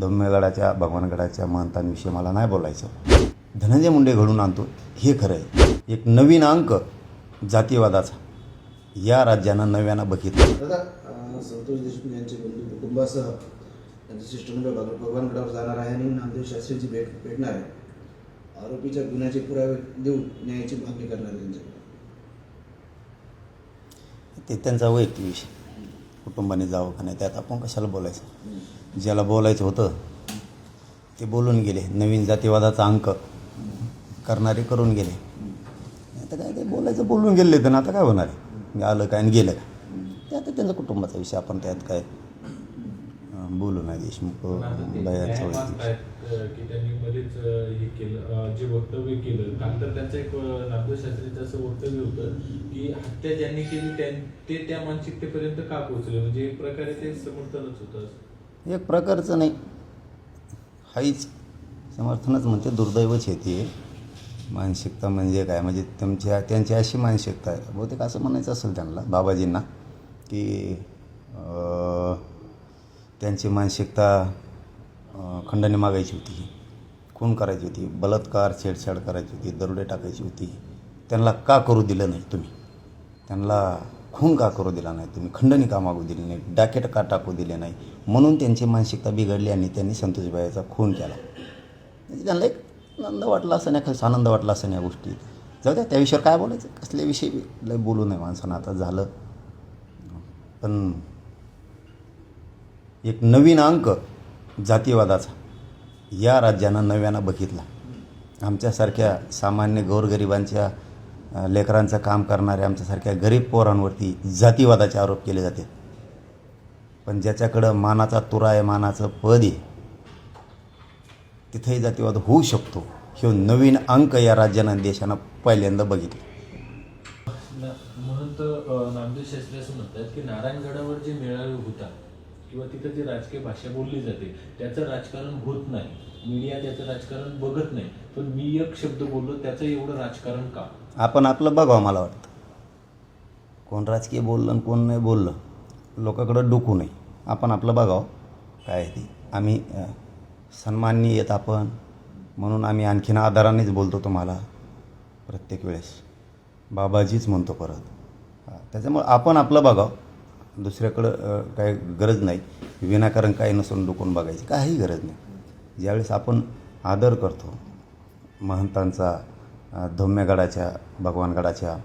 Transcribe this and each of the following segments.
धम्यगडाच्या भगवानगडाच्या महंतांविषयी मला नाही बोलायचं. धनंजय मुंडे घडून आणतो हे खरं आहे. एक नवीन अंक जातीवादाचा. या राज्यानं नव्यानं बघितलं. दादा संतोष देशमुख यांचे बंधू कुटुंबासह त्यांचं शिष्टमंडळ भग- भगवानगडावर जाणार आहे आणि नामदेव शास्त्रीची भेट भेटणार आहे. आरोपीच्या गुन्ह्याचे पुरावे देऊन न्यायाची मागणी करणार त्यांच्याकडे. ते त्यांचा वैयक्तिक विषय. कुटुंबाने जावं का नाही त्यात आपण कशाला बोलायचं? ज्याला बोलायचं होतं ते बोलून गेले. नवीन जातीवादाचा अंक करणारे करून गेले. आता काय ते बोलायचं बोलून गेले तर आता काय होणार आहे? आलं काय आणि गेलं काय? ते आता त्यांचा कुटुंबाचा विषय आपण त्यात काय बोलू नाही देशमुख की त्यांनी मध्येच हे केलं जे वक्तव्य केलं काल तर त्यांचं एक अं, नामदेव शास्त्रीचं असं वक्तव्य होतं की हत्या ज्यांनी केली ते त्या मानसिकतेपर्यंत का पोहोचले? म्हणजे एक प्रकारे ते समर्थनच होतं. एक प्रकारचं नाही. हाईच. समर्थनच म्हणते दुर्दैवच येते मानसिकता म्हणजे काय? म्हणजे तुमच्या त्यांची अशी मानसिकता आहे. बहुतेक असं म्हणायचं असेल त्यांना बाबाजींना की त्यांची मानसिकता अं, खंडणी मागायची होती. खून करायची होती. बलात्कार छेडछाड करायची होती. दरोडे टाकायची होती. त्यांना का करू दिलं नाही तुम्ही? त्यांना खून का करू दिला नाही? तुम्ही खंडणी का मागू दिली नाही? डाकेट का टाकू दिले नाही? म्हणून त्यांची मानसिकता बिघडली आणि त्यांनी संतोषबाईचा खून केला. म्हणजे त्यांना एक आनंद वाटला असं नाही खास आनंद वाटला असं या गोष्टी जाऊ द्या त्याविषयी काय बोलायचं? कसल्या विषयी लय बोलू नये माणसानं आता झालं. पण एक नवीन अंक जातीवादाचा. या राज्यानं नव्यानं बघितला. आमच्यासारख्या सामान्य गोरगरिबांच्या लेकरांचं काम करणाऱ्या आमच्यासारख्या गरीब पोरांवरती जातीवादाचे आरोप केले जाते. पण ज्याच्याकडं मानाचा तुरा आहे मानाचं पद आहे तिथेही जातीवाद होऊ शकतो. हे नवीन अंक या राज्यानं देशानं पहिल्यांदा बघितलं. म्हणून तर नामदेव शास्त्री असं म्हणतात की नारायणगडावर जे मेळावे होतात किंवा तिथं जी राजकीय भाषा बोलली जाते त्याचं राजकारण होत नाही. मीडिया त्याचं राजकारण बघत नाही. पण मी एक शब्द बोललो त्याचं एवढं राजकारण का? आपण आपलं बघावं मला वाटतं. कोण राजकीय बोललं आणि कोण नाही बोललं लोकांकडं डोकू नये. आपण आपलं बघावं. काय आहे ते? आम्ही सन्माननी सन्माननीय येत आपण. म्हणून आम्ही आणखीन आदरानेच बोलतो तुम्हाला प्रत्येक वेळेस. बाबाजीच म्हणतो परत. त्याच्यामुळं आपण आपलं बघावं. दुसऱ्याकडं काय गरज नाही. विनाकारण काही नसून डुकून बघायची काही गरज नाही. ज्यावेळेस आपण आदर करतो महंतांचा अ, भगवानगडाच्या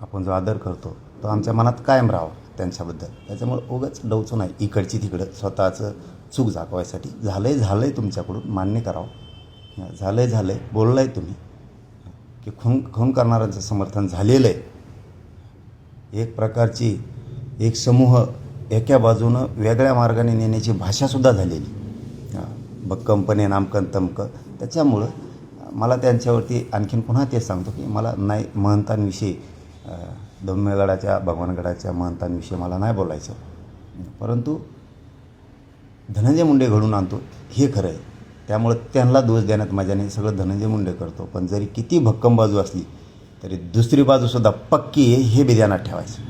आपण जो आदर करतो तो आमच्या मनात कायम राहावा त्यांच्याबद्दल. त्याच्यामुळं उगाच डवचं नाही. इकडची तिकडं स्वतःचं चूक झाकवायसाठी झालं आहे झालं आहे तुमच्याकडून मान्य करावं. झालं आहे झालं आहे बोललं आहे तुम्ही. की खून खून करणाऱ्यांचं समर्थन झालेलं आहे. एक प्रकारची एक समूह एका बाजूनं वेगळ्या मार्गाने नेण्याची भाषासुद्धा झालेली. भक्कमपणे नामकन तमकं. त्याच्यामुळं मला त्यांच्यावरती आणखीन पुन्हा तेच सांगतो की मला नाही महंतांविषयी अं, भगवानगडाच्या महंतांविषयी मला नाही बोलायचं. परंतु धनंजय मुंडे घडून आणतो हे खरं आहे. त्यामुळं त्यांना दोष देण्यात माझ्याने सगळं धनंजय मुंडे करतो. पण जरी किती भक्कम बाजू असली तरी दुसरी बाजूसुद्धा पक्की आहे हे बी ठेवायचं.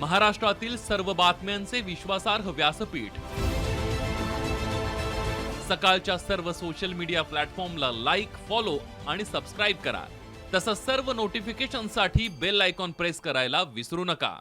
महाराष्ट्रातील सर्व बातम्यांचे विश्वासार्ह व्यासपीठ. सकाळच्या सर्व सोशल मीडिया प्लॅटफॉर्मला लाईक फॉलो आणि सबस्क्राईब करा. तसंच सर्व नोटिफिकेशनसाठी बेल आयकॉन प्रेस करायला विसरू नका.